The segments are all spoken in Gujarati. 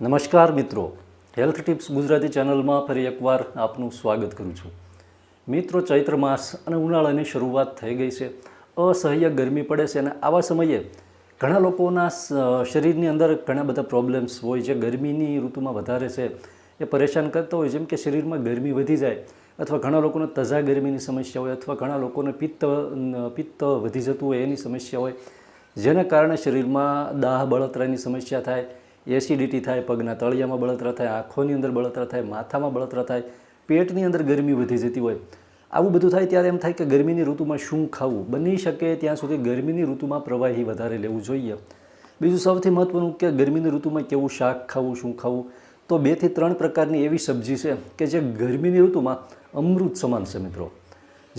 નમસ્કાર મિત્રો. હેલ્થ ટિપ્સ ગુજરાતી ચેનલમાં ફરી એકવાર આપનું સ્વાગત કરું છું. મિત્રો, ચૈત્ર માસ અને ઉનાળાની શરૂઆત થઈ ગઈ છે. અસહ્ય ગરમી પડે છે અને આવા સમયે ઘણા લોકોના શરીરની અંદર ઘણા બધા પ્રોબ્લેમ્સ હોય જે ગરમીની ઋતુમાં વધારે છે. એ પરેશાન કરતા હોય, જેમ કે શરીરમાં ગરમી વધી જાય અથવા ઘણા લોકોને તજા ગરમીની સમસ્યા હોય અથવા ઘણા લોકોને પિત્ત પિત્ત વધી જતું હોય એની સમસ્યા હોય, જેના કારણે શરીરમાં દાહ, બળતરાની સમસ્યા થાય એસિડિટી થાય, પગના તળિયામાં બળતરા થાય, આંખોની અંદર બળતરા થાય, માથામાં બળતરા થાય, પેટની અંદર ગરમી વધી જતી હોય. આવું બધું થાય ત્યારે એમ થાય કે ગરમીની ઋતુમાં શું ખાવું? બની શકે ત્યાં સુધી ગરમીની ઋતુમાં પ્રવાહી વધારે લેવું જોઈએ. બીજું સૌથી મહત્ત્વનું કે ગરમીની ઋતુમાં કેવું શાક ખાવું, શું ખાવું? તો બેથી ત્રણ પ્રકારની એવી સબ્જી છે કે જે ગરમીની ઋતુમાં અમૃત સમાન છે મિત્રો.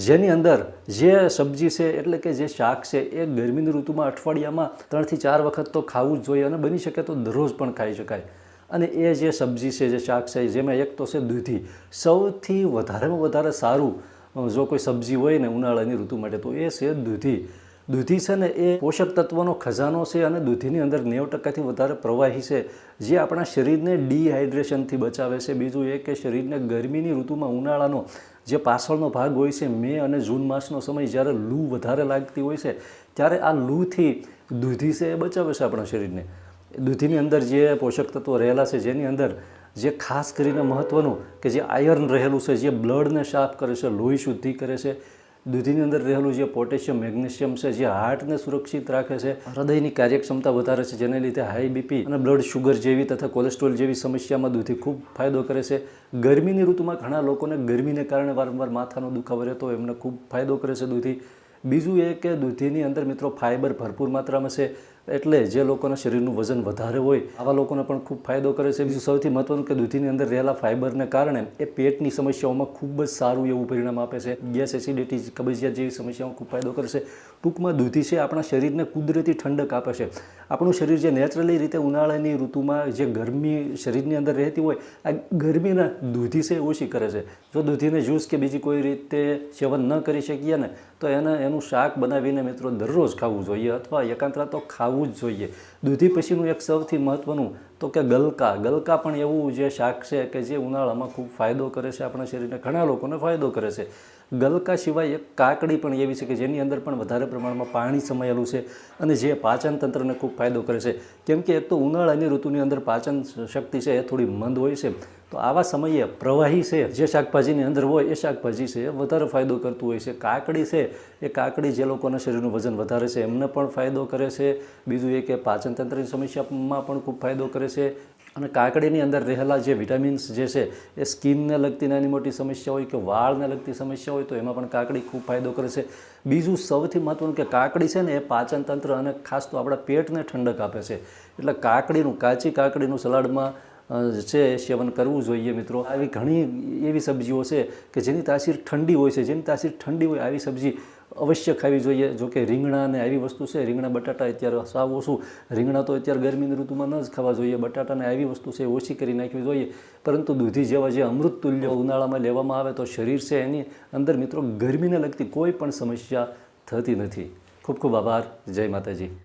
જેની અંદર જે સબ્જી છે, એટલે કે જે શાક છે, એ ગરમીની ઋતુમાં અઠવાડિયામાં ત્રણથી ચાર વખત તો ખાવું જ જોઈએ અને બની શકે તો દરરોજ પણ ખાઈ શકાય. અને એ જે સબ્જી છે, જે શાક છે, જેમાં એક તો છે દૂધી. સૌથી વધારેમાં વધારે સારું જો કોઈ સબ્જી હોય ને ઉનાળાની ઋતુ માટે, તો એ છે દૂધી. દૂધી છે ને એ પોષક તત્વોનો ખજાનો છે અને દૂધીની અંદર નેવ ટકાથી વધારે પ્રવાહી છે, જે આપણા શરીરને ડિહાઇડ્રેશનથી બચાવે છે. બીજું એ કે શરીરને ગરમીની ઋતુમાં ઉનાળાનો જે પાછળનો ભાગ હોય છે મે અને જૂન માસનો સમય જ્યારે લૂ વધારે લાગતી હોય છે, ત્યારે આ લૂથી દૂધી છે એ બચાવે છે આપણા શરીરને. દૂધીની અંદર જે પોષક તત્વો રહેલા છે, જેની અંદર જે ખાસ કરીને મહત્ત્વનું કે જે આયર્ન રહેલું છે, જે બ્લડને સાફ કરે છે, લોહી શુદ્ધિ કરે છે દૂધીની અંદર રહેલું જે પોટેશિયમ, મેગ્નેશિયમ છે, જે હાર્ટને સુરક્ષિત રાખે છે, હૃદયની કાર્યક્ષમતા વધારે છે, જેને લીધે હાઈ બીપી અને બ્લડ શુગર જેવી તથા કોલેસ્ટ્રોલ જેવી સમસ્યામાં દૂધી ખૂબ ફાયદો કરે છે. ગરમીની ઋતુમાં ઘણા લોકોને ગરમીને કારણે વારંવાર માથાનો દુખાવો રહેતો એમને ખૂબ ફાયદો કરે છે દૂધી. બીજું એ કે દૂધીની અંદર મિત્રો ફાઇબર ભરપૂર માત્રામાં છે. એટલે જે લોકોના શરીરનું વજન વધારે હોય, આવા લોકોને પણ ખૂબ ફાયદો કરે છે. બીજું સૌથી મહત્વનું કે દૂધીની અંદર રહેલા ફાઇબરને કારણે એ પેટની સમસ્યાઓમાં ખૂબ જ સારું એવું પરિણામ આપે છે. ગેસ એસિડિટી કબજિયાત જેવી સમસ્યાઓમાં ખૂબ ફાયદો કરે છે. ટૂંકમાં દૂધી છે આપણા શરીરને કુદરતી ઠંડક આપે છે. આપણું શરીર જે નેચરલી રીતે ઉનાળાની ઋતુમાં જે ગરમી શરીરની અંદર રહેતી હોય, આ ગરમીના દૂધી છે ઓછી કરે છે. જો દૂધીને જ્યુસ કે બીજી કોઈ રીતે સેવન ન કરી શકીએ ને, તો એને એનું શાક બનાવીને મિત્રો દરરોજ ખાવું જોઈએ અથવા એકાંતરા તો ખાવું જ જોઈએ. દૂધી પછીનું એક સૌથી મહત્ત્વનું તો કે ગલકા ગલકા પણ એવું જે શાક છે કે જે ઉનાળામાં ખૂબ ફાયદો કરે છે આપણા શરીરને, ઘણા લોકોને ફાયદો કરે છે. ગલકા સિવાય એક કાકડી પણ એવી છે કે જેની અંદર પણ વધારે પ્રમાણમાં પાણી સમાયેલું છે અને જે પાચન તંત્રને ખૂબ ફાયદો કરે છે. કેમ કે એક તો ઉનાળાની ઋતુની અંદર પાચન શક્તિ છે એ થોડી મંદ હોય છે. તો આવા સમયે પ્રવાહી છે, જે શાકભાજીની અંદર હોય એ શાકભાજી છે એ વધારે ફાયદો કરતું હોય છે. કાકડી છે, એ કાકડી જે લોકોના શરીરનું વજન વધારે છે એમને પણ ફાયદો કરે છે. બીજું એ કે પાચનતંત્રની સમસ્યામાં પણ ખૂબ ફાયદો કરે છે અને કાકડીની અંદર રહેલા જે વિટામિન્સ જે છે, એ સ્કિનને લગતી નાની મોટી સમસ્યા હોય કે વાળને લગતી સમસ્યા હોય તો એમાં પણ કાકડી ખૂબ ફાયદો કરે છે. બીજું સૌથી મહત્ત્વનું કે કાકડી છે ને એ પાચન તંત્ર અને ખાસ તો આપણા પેટને ઠંડક આપે છે. એટલે કાકડીનું, કાચી કાકડીનું સલાડમાં છે, સેવન કરવું જોઈએ મિત્રો. આવી ઘણી એવી સબ્જીઓ છે કે જેની તાસીર ઠંડી હોય છે. જેની તાસીર ઠંડી હોય, આવી સબ્જી અવશ્ય ખાવી જોઈએ. જો કે રીંગણા અને આવી વસ્તુ છે, રીંગણા, બટાટા અત્યારે સાવ ઓછું. રીંગણા તો અત્યારે ગરમીની ઋતુમાં ન જ ખાવા જોઈએ. બટાટાને આવી વસ્તુ છે ઓછી કરી નાખવી જોઈએ. પરંતુ દૂધી જેવા જે અમૃત તુલ્ય ઉનાળામાં લેવામાં આવે તો શરીર છે એની અંદર મિત્રો ગરમીને લગતી કોઈ પણ સમસ્યા થતી નથી. ખૂબ ખૂબ આભાર. જય માતાજી.